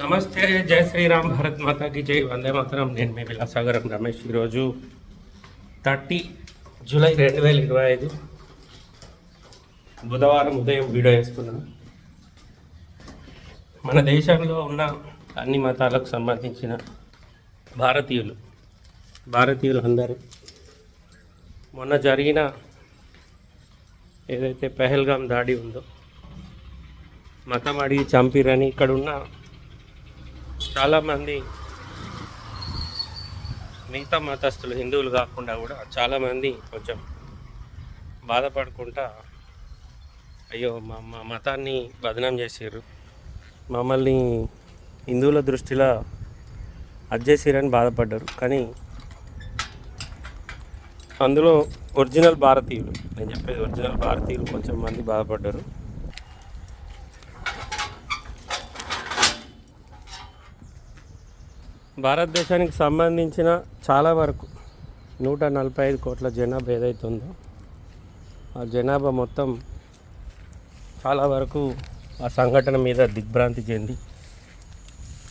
నమస్తే జయ శ్రీరామ్ భారత్ మాతాకి జై వందే మాతరం. నేను మీ విలాసాగరం రమేష్ ఈరోజు థర్టీ జూలై రెండు వేల ఇరవై ఐదు. బుధవారం ఉదయం వీడియో వేస్తున్నాను మన దేశంలో ఉన్న అన్ని మతాలకు సంబంధించిన భారతీయులు భారతీయులు అందరూ మొన్న జరిగిన ఏదైతే పెహల్గాం దాడి ఉందో మతం అడిగి చంపిరని ఇక్కడ ఉన్న చాలామంది మిగతా మతస్థులు హిందువులు కాకుండా కూడా చాలామంది కొంచెం బాధపడుకుంటా అయ్యో మా మా మతాన్ని బదనాం చేసారు మమ్మల్ని హిందువుల దృష్టిలో అజ్జేసిరని బాధపడ్డారు. కానీ అందులో ఒరిజినల్ భారతీయులు నేను చెప్పేది ఒరిజినల్ భారతీయులు కొంచెం మంది బాధపడ్డారు. భారతదేశానికి సంబంధించిన చాలా వరకు నూట నలభై ఐదు కోట్ల జనాభా ఏదైతే ఉందో ఆ జనాభా మొత్తం చాలా వరకు ఆ సంఘటన మీద దిగ్భ్రాంతి చెంది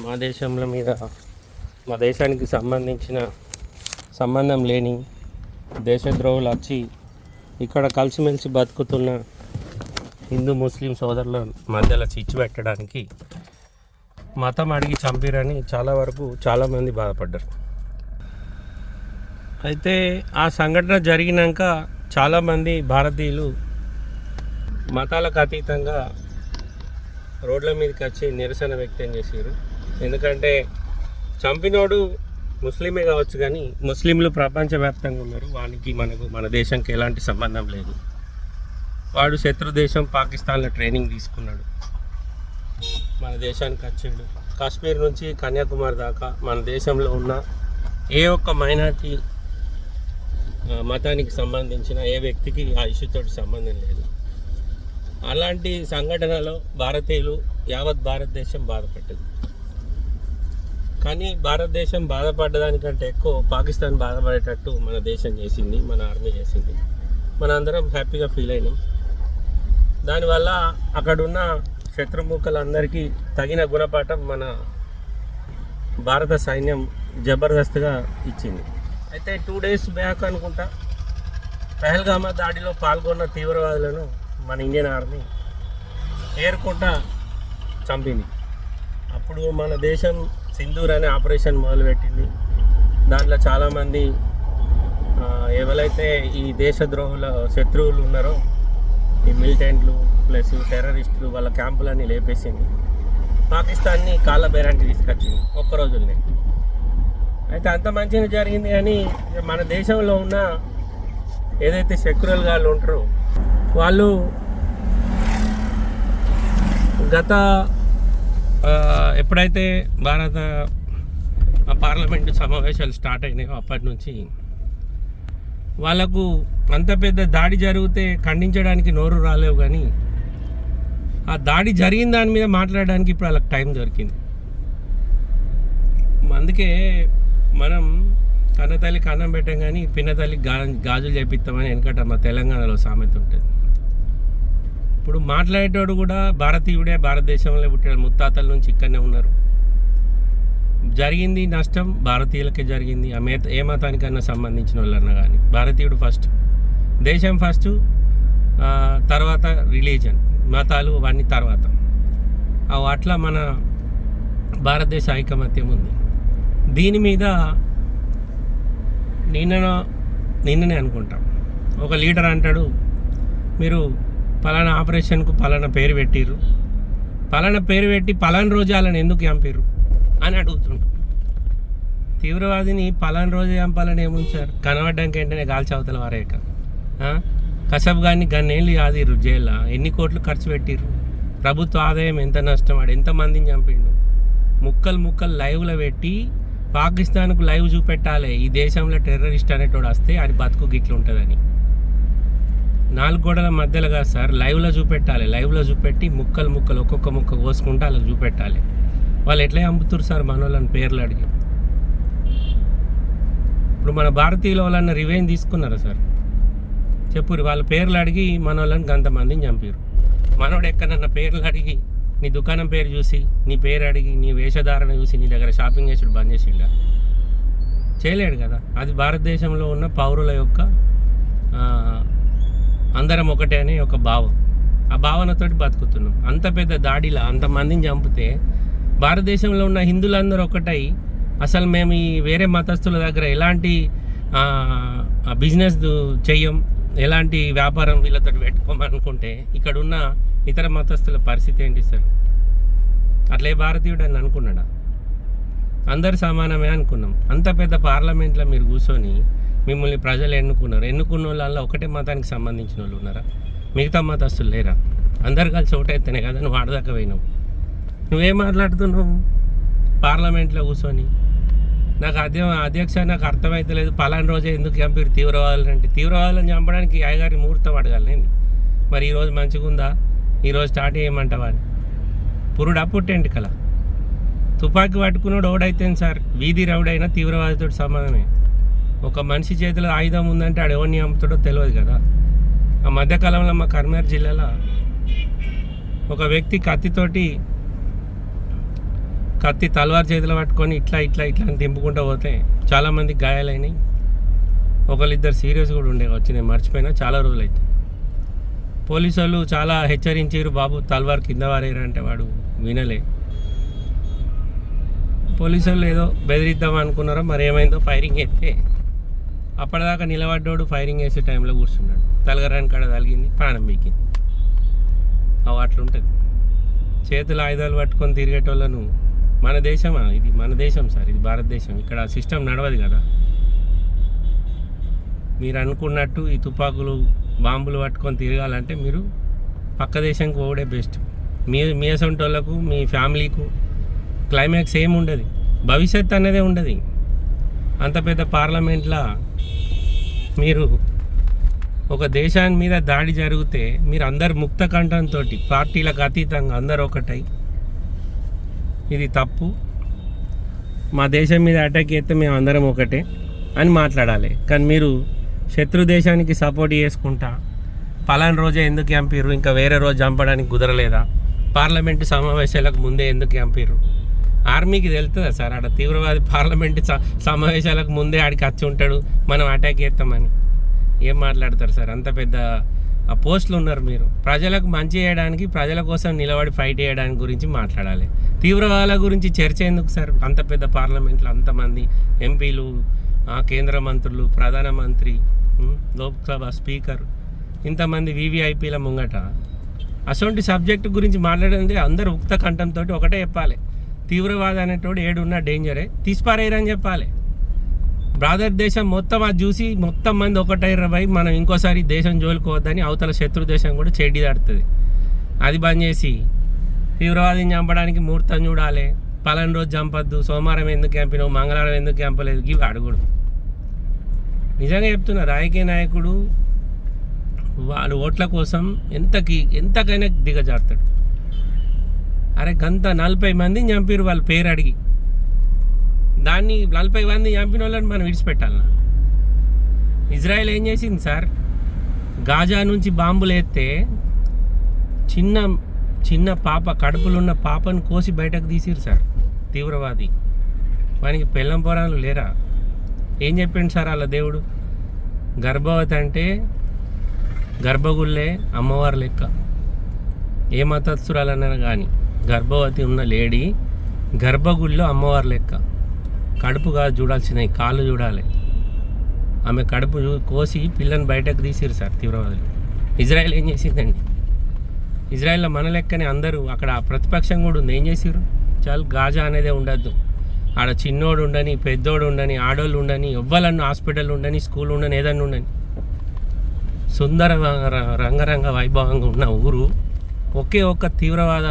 మా దేశంలో మీద మా దేశానికి సంబంధించిన సంబంధం లేని దేశద్రోహులు వచ్చి ఇక్కడ కలిసిమెలిసి బతుకుతున్న హిందూ ముస్లిం సోదరుల మధ్యలో చిచ్చు పెట్టడానికి మతం అడిగి చంపిరని చాలా వరకు చాలామంది బాధపడ్డారు. అయితే ఆ సంఘటన జరిగినాక చాలామంది భారతీయులు మతాలకు అతీతంగా రోడ్ల మీదకి వచ్చి నిరసన వ్యక్తం చేశారు ఎందుకంటే చంపినోడు ముస్లిమే కావచ్చు కానీ ముస్లింలు ప్రపంచవ్యాప్తంగా ఉన్నారు. వానికి మనకు మన దేశంకి ఎలాంటి సంబంధం లేదు. వాడు శత్రు దేశం పాకిస్తాన్లో ట్రైనింగ్ తీసుకున్నాడు. మన దేశానికి వచ్చిండు. కాశ్మీర్ నుంచి కన్యాకుమారి దాకా మన దేశంలో ఉన్న ఏ ఒక్క మైనార్టీ మతానికి సంబంధించిన ఏ వ్యక్తికి ఆ ఇష్యూతో సంబంధం లేదు. అలాంటి సంఘటనలో భారతీయులు యావత్ భారతదేశం బాధపడ్డది. కానీ భారతదేశం బాధపడ్డదానికంటే ఎక్కువ పాకిస్తాన్ బాధపడేటట్టు మన దేశం చేసింది మన ఆర్మీ చేసింది. మన అందరం హ్యాపీగా ఫీల్ అయినాం. దానివల్ల అక్కడున్న శత్రుముఖలందరికీ తగిన గుణపాఠం మన భారత సైన్యం జబర్దస్త్గా ఇచ్చింది. అయితే టూ డేస్ బ్యాక్ అనుకుంటా పెహల్గామా దాడిలో పాల్గొన్న తీవ్రవాదులను మన ఇండియన్ ఆర్మీ ఏర్కొంటా చంపింది. అప్పుడు మన దేశం సింధూర్ అనే ఆపరేషన్ మొదలుపెట్టింది. దాంట్లో చాలామంది ఎవరైతే ఈ దేశద్రోహుల శత్రువులు ఉన్నారో ఈ మిలిటెంట్లు ప్లస్ టెర్రరిస్టులు వాళ్ళ క్యాంపులన్నీ లేపేసింది. పాకిస్తాన్ని కాళ్ళబేరానికి తీసుకొచ్చింది ఒక్క రోజుల్ని. అయితే అంత మంచిగా జరిగింది కానీ మన దేశంలో ఉన్న ఏదైతే సెక్యురల్ వాళ్ళు ఉంటారో వాళ్ళు గత ఎప్పుడైతే భారత పార్లమెంటు సమావేశాలు స్టార్ట్ అయినాయో అప్పటి నుంచి వాళ్ళకు అంత పెద్ద దాడి జరిగితే ఖండించడానికి నోరు రాలేవు కానీ ఆ దాడి జరిగిన దాని మీద మాట్లాడడానికి ఇప్పుడు వాళ్ళకి టైం దొరికింది. అందుకే మనం కన్నతల్లి కన్నం పెట్టాం కానీ పిన్నతల్లి గా గాజులు చేపిస్తామని వెనకట మా తెలంగాణలో సామెత ఉంటుంది. ఇప్పుడు మాట్లాడేటోడు కూడా భారతీయుడే భారతదేశంలో పుట్టాడు ముత్తాతల నుంచి ఇక్కడనే ఉన్నారు. జరిగింది నష్టం భారతీయులకే జరిగింది. ఆ మే ఏ మతానికన్నా సంబంధించిన వాళ్ళన్నా కానీ భారతీయుడు ఫస్ట్. దేశం ఫస్ట్ తర్వాత రిలీజన్. మతాలు అవన్నీ తర్వాత. అట్లా మన భారతదేశ ఐకమత్యం ఉంది. దీని మీద నిన్న నిన్ననే అనుకుంటాం. ఒక లీడర్ అంటాడు మీరు పలానా ఆపరేషన్కు పలానా పేరు పెట్టిర్రు. పలానా పేరు పెట్టి పలానా రోజు వాళ్ళని ఎందుకు చంపారు అని అడుగుతుంటాం తీవ్రవాదిని పలానా రోజు చంపాలని ఏముంచారు కనబడ్డానికి ఏంటనే గాల్చి అవతల వారేక కసబ్ గాని గన్నేళ్ళు ఆదిర్రు జైల్లో. ఎన్ని కోట్లు ఖర్చు పెట్టిర్రు? ప్రభుత్వ ఆదాయం ఎంత నష్టం? ఆడు ఎంతమందిని చంపిండు? ముక్కలు ముక్కలు లైవ్లో పెట్టి పాకిస్తాన్కు లైవ్ చూపెట్టాలి. ఈ దేశంలో టెర్రరిస్ట్ అనేటోడు వస్తే అది బతుకు గిట్లు ఉంటుందని. నాలుగు గోడల మధ్యలో కాదు సార్ లైవ్లో చూపెట్టాలి. లైవ్లో చూపెట్టి ముక్కలు ముక్కలు ఒక్కొక్క ముక్క కోసుకుంటే వాళ్ళకి చూపెట్టాలి. వాళ్ళు ఎట్లా చంపుతారు సార్ మన వాళ్ళని పేర్లు అడిగి? ఇప్పుడు మన భారతీయుల వాళ్ళన్న రివెంజ్ తీసుకున్నారా సార్? చెప్పురు వాళ్ళ పేర్లు అడిగి మన వాళ్ళని గంతమందిని చంపారు. మనోడు ఎక్కడన్న పేర్లు అడిగి నీ దుకాణం పేరు చూసి నీ పేరు అడిగి నీ వేషధారణ చూసి నీ దగ్గర షాపింగ్ చేసుడు బంద్ చేసిండా? చేయలేడు కదా. అది భారతదేశంలో ఉన్న పౌరుల యొక్క అందరం ఒకటే అనే ఒక భావం. ఆ భావనతోటి బతుకుతున్నాం. అంత పెద్ద దాడిలా అంతమందిని చంపితే భారతదేశంలో ఉన్న హిందువులందరూ ఒకటై అసలు మేము ఈ వేరే మతస్థుల దగ్గర ఎలాంటి బిజినెస్ చెయ్యం? ఎలాంటి వ్యాపారం వీళ్ళతో పెట్టుకోమనుకుంటే ఇక్కడ ఉన్న ఇతర మతస్థుల పరిస్థితి ఏంటి సార్? అట్లే భారతీయుడు అని అనుకున్నాడా? అందరు సమానమే అనుకున్నాం. అంత పెద్ద పార్లమెంట్లో మీరు కూర్చొని మిమ్మల్ని ప్రజలు ఎన్నుకున్నారు. ఎన్నుకున్న వాళ్ళల్లో ఒకటే మతానికి సంబంధించిన వాళ్ళు ఉన్నారా? మిగతా మతస్థులు లేరా? అందరు కలిసి ఒకటైతేనే కదా నువ్వు ఆడదాకా పోయినావు. నువ్వేం మాట్లాడుతున్నావు? పార్లమెంట్లో కూర్చొని నాకు అదే అధ్యక్ష నాకు అర్థమైతలేదు పలానా రోజే ఎందుకు చంపారు తీవ్రవాదులు అంటే తీవ్రవాదులను చంపడానికి అయ్యగారి ముహూర్తం అడగాలి నేను. మరి ఈరోజు మంచిగా ఉందా? ఈరోజు స్టార్ట్ చేయమంటావా అని. పురుడు అప్పుట్టేంటి కల తుపాకీ పట్టుకున్నాడు ఓడైతే సార్? వీధి రౌడైనా తీవ్రవాదితో సమానమే ఒక మనిషి చేతిలో ఆయుధం ఉందంటే ఆడు ఎవరిని చంపుతాడో తెలియదు కదా. ఆ మధ్యకాలంలో మా కర్మేర్ జిల్లాలో ఒక వ్యక్తి కత్తితోటి కత్తి తలవారు చేతిలో పట్టుకొని ఇట్లా ఇట్లా ఇట్లా అని దింపుకుంటూ పోతే చాలామంది గాయాలైనాయి. ఒకళ్ళిద్దరు సీరియస్ కూడా ఉండే వచ్చి నేను మర్చిపోయినా చాలా రోజులు అయితే పోలీసు వాళ్ళు చాలా హెచ్చరించారు బాబు తల్వార్ కింద వారేరంటే వాడు వినలే. పోలీసు వాళ్ళు ఏదో బెదిరిద్దాం అనుకున్నారో మరి ఏమైందో ఫైరింగ్ అయితే. అప్పటిదాకా నిలబడ్డోడు ఫైరింగ్ వేసే టైంలో కూర్చున్నాడు. తలగరాని కాడ తలిగింది ప్రాణం పీకింది. అవి అట్లుంటుంది చేతులు ఆయుధాలు పట్టుకొని తిరిగేటోళ్ళను మన దేశమా? ఇది మన దేశం సార్ ఇది భారతదేశం ఇక్కడ సిస్టమ్ నడవదు కదా. మీరు అనుకున్నట్టు ఈ తుపాకులు బాంబులు పట్టుకొని తిరగాలంటే మీరు పక్క దేశంకి పోవడే బెస్ట్. మీ మీ అసంటోళ్ళకు మీ ఫ్యామిలీకు క్లైమాక్స్ ఏమి ఉండదు. భవిష్యత్ అనేదే ఉండదు. అంత పెద్ద పార్లమెంట్లో మీరు ఒక దేశాన్ని మీద దాడి జరిగితే మీరు అందరు ముక్త కంఠంతో పార్టీలకు అతీతంగా అందరు ఒకటై ఇది తప్పు. మా దేశం మీద అటాక్ చేస్తే మేము అందరం ఒకటే అని మాట్లాడాలి. కానీ మీరు శత్రు దేశానికి సపోర్ట్ చేసుకుంటా పలానా రోజే ఎందుకు చంపారు ఇంకా వేరే రోజు చంపడానికి కుదరలేదా? పార్లమెంటు సమావేశాలకు ముందే ఎందుకు చంపారు ఆర్మీకి తెలుస్తుందా సార్? ఆడ తీవ్రవాది పార్లమెంటు స- సమావేశాలకు ముందే ఆడికి వచ్చి ఉంటాడు మనం అటాక్ చేస్తామని. ఏం మాట్లాడతారు సార్? అంత పెద్ద ఆ పోస్టులు ఉన్నారు మీరు. ప్రజలకు మంచి చేయడానికి ప్రజల కోసం నిలబడి ఫైట్ చేయడానికి గురించి మాట్లాడాలి. తీవ్రవాదాల గురించి చర్చ ఎందుకు సార్? అంత పెద్ద పార్లమెంట్లో అంతమంది ఎంపీలు కేంద్ర మంత్రులు ప్రధానమంత్రి లోక్సభ స్పీకర్ ఇంతమంది వివిఐపీల ముంగట. అటువంటి సబ్జెక్ట్ గురించి మాట్లాడేది అందరూ ఉక్త కంఠంతో ఒకటే చెప్పాలి. తీవ్రవాద అనేటోడు ఏడున్నా డేంజరే. తీసిపారేయరని చెప్పాలి. బ్రాదర్ దేశం మొత్తం అది చూసి మొత్తం మంది ఒకటైర్ర పోయి మనం ఇంకోసారి దేశం జోలుకోవద్దని అవతల శత్రు దేశం కూడా చెడ్డి దాడుతుంది అది బంద్ చేసి తీవ్రవాదిని చంపడానికి ముహూర్తం చూడాలి. పలానా రోజు చంపద్దు సోమవారం ఎందుకు చంపినావు మంగళవారం ఎందుకు చంపలేదు ఇవి అడుగుడు నిజంగా చెప్తున్నా రాజకీయ నాయకుడు వాళ్ళు ఓట్ల కోసం ఎంతకి ఎంతకైనా దిగజారుతాడు. అరే గంత నలభై మందిని చంపారు వాళ్ళ పేరు అడిగి. దాన్ని నలభై మంది చంపిన వాళ్ళని మనం విడిచిపెట్టాలన్నా ఇజ్రాయెల్ ఏం చేసింది సార్? గాజా నుంచి బాంబులు ఎత్తే చిన్న చిన్న పాప కడుపులున్న పాపను కోసి బయటకు తీసిరు సార్ తీవ్రవాది. వానికి పెళ్ళం పొరాలు లేరా? ఏం చెప్పిండు సార్ వాళ్ళ దేవుడు? గర్భవతి అంటే గర్భగుళ్ళే అమ్మవారి లెక్క. ఏ మతత్సురాలన్నా కానీ గర్భవతి ఉన్న లేడీ గర్భగుళ్ళు అమ్మవారి లెక్క. కడుపు కాదు చూడాల్సినవి కాళ్ళు చూడాలి. ఆమె కడుపు చూ- కోసి పిల్లని బయటకు తీసిరు సార్ తీవ్రవాదులు. ఇజ్రాయెల్ ఏం చేసిందండి? ఇజ్రాయెల్లో మన లెక్కనే అందరూ అక్కడ ప్రతిపక్షం కూడా ఉంది. ఏం చేసిరు చాలు గాజా అనేదే ఉండద్దు. ఆడ చిన్నోడు ఉండని పెద్దోడు ఉండని ఆడోళ్ళు ఉండని ఎవ్వలన్న హాస్పిటల్ ఉండని స్కూల్ ఉండని ఏదన్నా ఉండని. సుందర రంగరంగ వైభవంగా ఉన్న ఊరు ఒకే ఒక్క తీవ్రవాద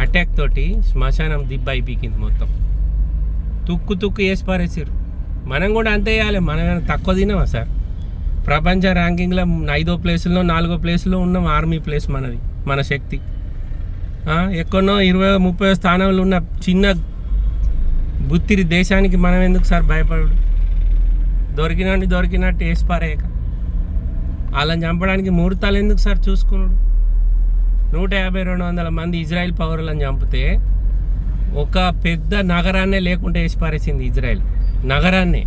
అటాక్ తోటి శ్మశానం దిబ్బ అయిపోయింది మొత్తం. తుక్కు తుక్కు వేసి పారేసారు మనం కూడా అంతే వేయాలి మనం తక్కువ తినమా సార్? ప్రపంచ ర్యాంకింగ్లో ఐదో ప్లేసుల్లో నాలుగో ప్లేసులో ఉన్నాం ఆర్మీ ప్లేస్ మనది మన శక్తి. ఎక్కడో ఇరవై ముప్పై స్థానంలో ఉన్న చిన్న బుత్తిరి దేశానికి మనం ఎందుకు సార్ భయపడు దొరికినట్టు దొరికినట్టు వేసి పారేయక. వాళ్ళని చంపడానికి ముహూర్తాలు ఎందుకు సార్ చూసుకున్నాడు నూట యాభై రెండు వందల మంది ఇజ్రాయెల్ పౌరులను చంపితే ఒక పెద్ద నగరాన్నే లేకుండా వేసి పారేసింది ఇజ్రాయెల్. నగరాన్నే.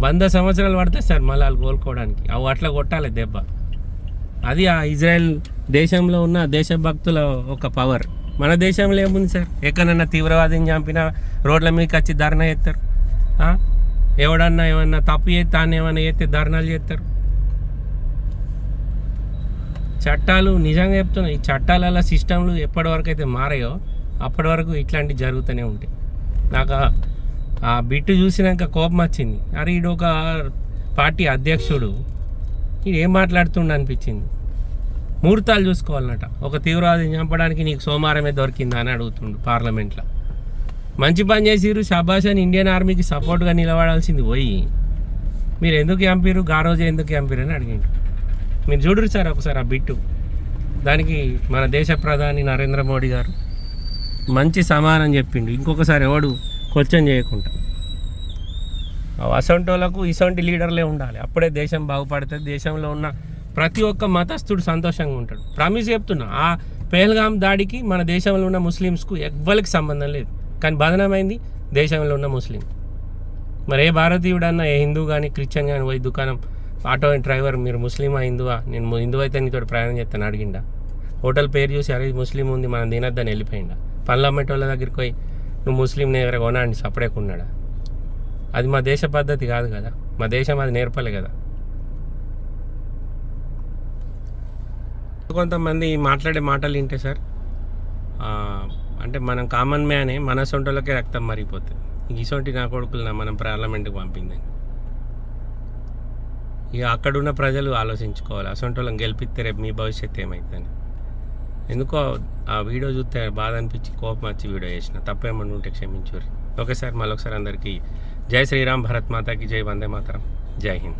వంద సంవత్సరాలు పడతాయి సార్ మళ్ళీ వాళ్ళు కోలుకోవడానికి. అవి అట్లా కొట్టాలి దెబ్బ. అది ఆ ఇజ్రాయెల్ దేశంలో ఉన్న దేశభక్తుల ఒక పవర్ మన దేశంలో ఏముంది సార్? ఎక్కడన్నా తీవ్రవాదిని చంపినా రోడ్ల మీదకి వచ్చి ధర్నా చేస్తారు. ఎవడన్నా ఏమన్నా తప్పు చేస్తే తాను ఏమన్నా చేస్తే ధర్నాలు చేస్తారు. చట్టాలు నిజంగా చెప్తున్నా ఈ చట్టాల సిస్టంలు ఎప్పటి వరకు అయితే మారాయో అప్పటి వరకు ఇట్లాంటివి జరుగుతూనే ఉంటాయి. నాకు ఆ- బిట్టు చూసినాక కోపం వచ్చింది. అరే ఈడు ఒక పార్టీ అధ్యక్షుడు. ఈడు ఏం మాట్లాడుతుండ అనిపించింది. ముహూర్తాలు చూసుకోవాలన్నట. ఒక తీవ్రవాదిని చంపడానికి నీకు సోమవారమే దొరికిందా అని అడుగుతుండు పార్లమెంట్లో. మంచి పని చేసిరు షబాష్ అని ఇండియన్ ఆర్మీకి సపోర్ట్గా నిలబడాల్సింది పోయి. మీరు ఎందుకు చంపిరు గారోజే ఎందుకు చంపిరు అని అడిగిండు. మీరు చూడరు సార్ ఒకసారి ఆ బిట్టు. దానికి మన దేశ ప్రధాని నరేంద్ర మోడీ గారు మంచి సమానం చెప్పిండు. ఇంకొకసారి ఎవడు క్వశ్చన్ చేయకుండా. అసంటి ఇసంటి లీడర్లే ఉండాలి. అప్పుడే దేశం బాగుపడుతుంది. దేశంలో ఉన్న ప్రతి ఒక్క మతస్థుడు సంతోషంగా ఉంటాడు. ప్రామిస్ చెప్తున్నా. ఆ పేహల్గాం దాడికి మన దేశంలో ఉన్న ముస్లిమ్స్కు ఎవ్వరికి సంబంధం లేదు. కానీ బదనమైంది దేశంలో ఉన్న ముస్లిం. మరి ఏ భారతీయుడన్నా ఏ హిందూ కానీ క్రిస్టియన్ కానీ పోయి దుకాణం ఆటో డ్రైవర్ మీరు ముస్లిమా హిందువా? నేను హిందువు అయితే నీతో ప్రయాణం చేస్తాను అడిగిండా. హోటల్ పేరు చూసి అరే ముస్లిం ఉంది మనం తినద్దని వెళ్ళిపోయిండా. పనులు అమ్మేటోళ్ళ దగ్గరికి పోయి నువ్వు ముస్లిం దగ్గర కొనండి సపరేట్ అది మా దేశ పద్ధతి కాదు కదా. మా దేశం అది నేర్పలే కదా. కొంతమంది మాట్లాడే మాటలు వింటే సార్ అంటే మనం కామన్ మ్యానే మన సొంటలకే రక్తం మరిగిపోతుంది. ఇసొంటి నా కొడుకులు మనం పార్లమెంట్కి పంపింది. ఇక అక్కడున్న ప్రజలు ఆలోచించుకోవాలి. అసొంటోళ్ళని గెలిపిస్తే రేపు మీ భవిష్యత్తు ఏమవుతుంది ఎందుకో ఆ వీడియో చూస్తే బాధ అనిపించి కోపం వచ్చి వీడియో చేసిన. తప్పేమన్నా ఉంటే క్షమించుర్రి. ఓకే సార్ మళ్ళొకసారి అందరికీ జై శ్రీరామ్ భరత్ మాతాకి జై వందే మాతరం. జై హింద్.